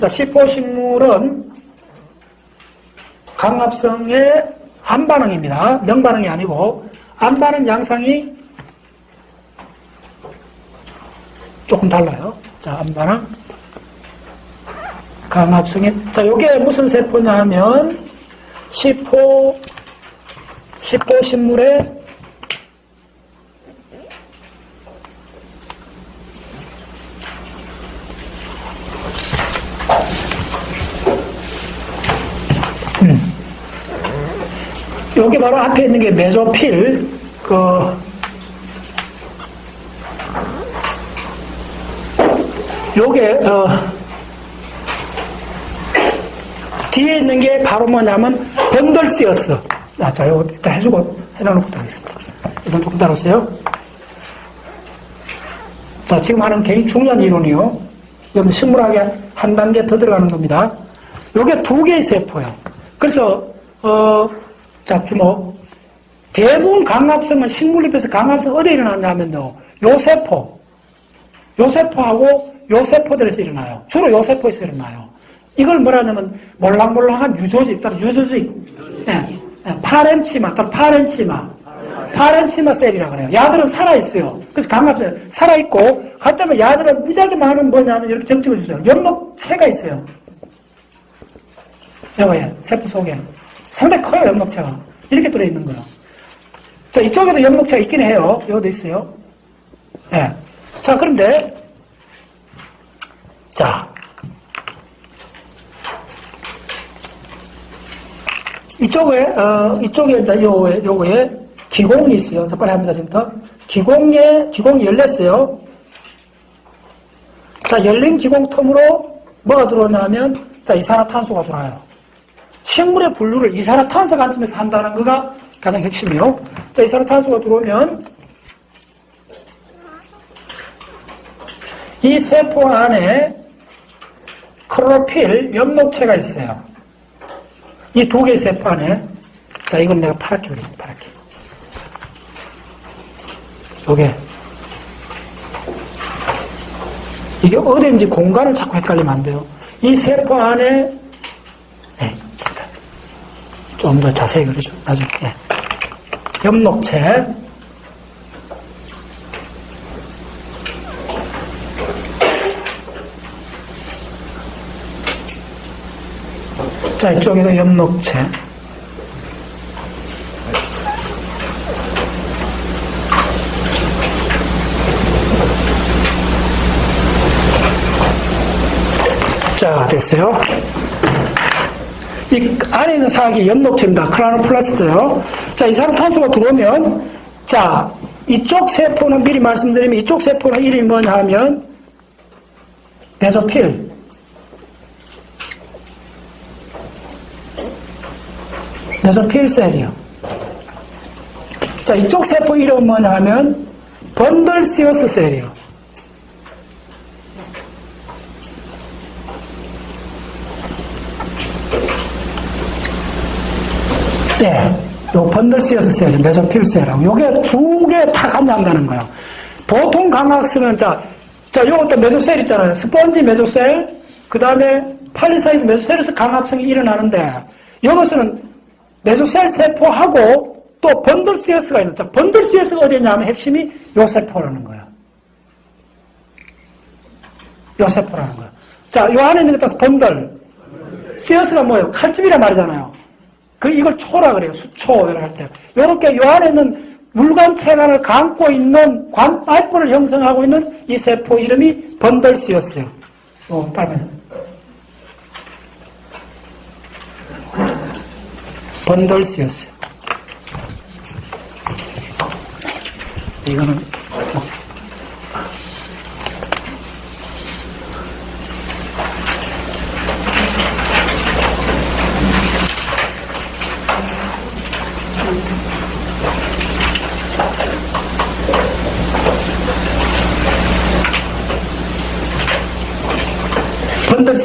자, 시포식물은 강압성의 안반응입니다. 명반응이 아니고 안반응 양상이 조금 달라요. 자, 안반응. 강압성의 자, 요게 무슨 세포냐 하면 시포 시포식물의 여기 바로 앞에 있는 게 메조필, 그, 요게, 어, 뒤에 있는 게 바로 뭐냐면, 번들시어스. 아, 자, 요거 일단 해주고, 해놔놓고 하겠습니다. 일단 조금 따라오세요. 자, 지금 하는 굉장히 중요한 이론이요. 여러분, 식물학에 한 단계 더 들어가는 겁니다. 요게 두 개의 세포예요. 그래서, 어, 자, 주목. 대부분 강압성은 식물잎에서 강압성 어디에 일어나냐면요. 요 세포. 요 세포하고 요 세포들에서 일어나요. 주로 요 세포에서 일어나요. 이걸 뭐라 하냐면 몰랑몰랑한 유조직, 따로 유조직. 예, 예, 파렌치마, 따로 파렌치마. 파렌치마 셀이라 그래요. 야들은 살아있어요. 그래서 강압성, 살아있고, 갔다면 야들은 무지하게 많은 뭐냐면 이렇게 점 찍어 주세요. 연목체가 있어요. 여기에, 세포 속에. 상당히 커요, 연목체가. 이렇게 들어있는 거예요. 자, 이쪽에도 연목체가 있긴 해요. 여기도 있어요. 예. 네. 자, 그런데, 자. 이쪽에, 어, 이쪽에, 이제 요, 요거에 기공이 있어요. 자, 빨리 합니다, 지금부터. 기공에, 기공이 열렸어요. 자, 열린 기공 틈으로 뭐가 들어오냐면, 자, 이산화탄소가 들어와요. 식물의 분류를 이산화탄소 관점에서 한다는 거가 가장 핵심이요. 자, 이산화탄소가 들어오면 이 세포 안에 크로필 연목체가 있어요. 이 두 개의 세포 안에 자, 이건 내가 파랗게 그리고 파랗게. 요게 이게 어딘지 공간을 자꾸 헷갈리면 안 돼요. 이 세포 안에 좀 더 자세히 그려줘. 나중에. 예. 엽록체. 자, 이쪽에도 엽록체. 자, 됐어요. 이 안에 있는 사각이 연목체입니다. 크라노플라스트요. 자, 이산화탄소가 들어오면, 자, 이쪽 세포는 미리 말씀드리면 이쪽 세포는 이름이 뭐냐 하면, 베소필. 베소필 셀이요. 자, 이쪽 세포 이름은 뭐냐 하면, 번들시어스 셀이요. 때, 요 번들시어스 셀, 메소필셀하고, 요게 두 개 다 감량한다는 거예요. 보통 강학스는, 자, 자, 요것도 메소셀 있잖아요. 스펀지 메소셀, 그 다음에 팔리사이드 메소셀에서 강합성이 일어나는데, 여기서는 메소셀 세포하고 또 번들시어스가 있는, 자, 번들시어스가 어디냐 하면 핵심이 요 세포라는 거예요. 요 세포라는 거예요. 자, 요 안에 있는 게 따라서 번들. 시어스가 뭐예요? 칼집이란 말이잖아요. 그 이걸 초라 그래요. 수초를 할 때. 이렇게 요 안에 있는 물관 체관을 감고 있는 관 파이프를 형성하고 있는 이 세포 이름이 번들스였어요. 어, 빨간. 번들스였어요. 이거는 Pantas